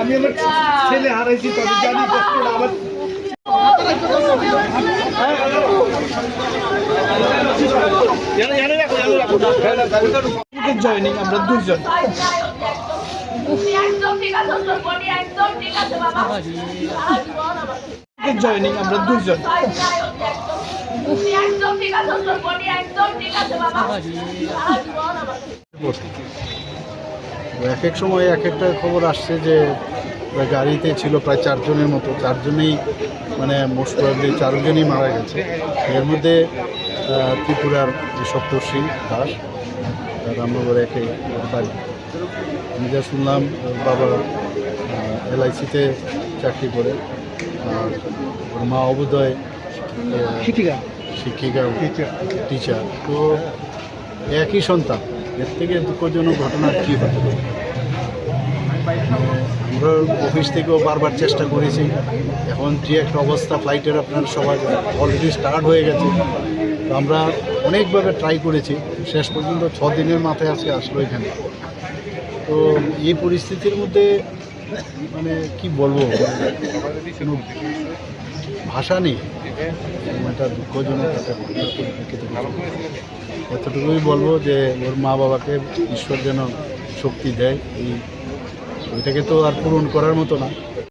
আমি আমার ছেলে হারাইছি তবে জানি কষ্টটা আমার জয়নিং আমরা আমার জয়নিং আমরা দুইজন তুই একদম ঠিক আছে তোর বডি একদম ঠিক আছে বাবা। আর বল আমার এক এক সময় এক একটা খবর আসছে যে গাড়িতে ছিল প্রায় চারজনের মতো চারজনেই মানে মোস্ট প্রবলি চারজনই মারা গেছে। এর মধ্যে ত্রিপুরার যে সপ্তর্ষি দাস রামনগর একে বাড়ি আমি যা শুনলাম বাবা এলআইসিতে চাকরি করে আর মা অবোধয় শিক্ষিকা টিচার তো একই সন্তান এর থেকে দুঃখজনক ঘটনা কী হতে পারে? আমরা অফিস থেকেও বারবার চেষ্টা করেছি। এখন যে একটা অবস্থা ফ্লাইটের আপনার সবাই অলরেডি স্টার্ট হয়ে গেছে। তো আমরা অনেকভাবে ট্রাই করেছি। শেষ পর্যন্ত ছ দিনের মাথায় আজকে আসলো এখানে। তো এই পরিস্থিতির মধ্যে মানে কি বলব? কোনো ভাষা নেই। এটা দুঃখজনক। এতটুকুই বলব যে, ওর মা বাবাকে ঈশ্বর যেন শক্তি দেয়, এই ওইটাকে তো আর পূরণ করার মতো না।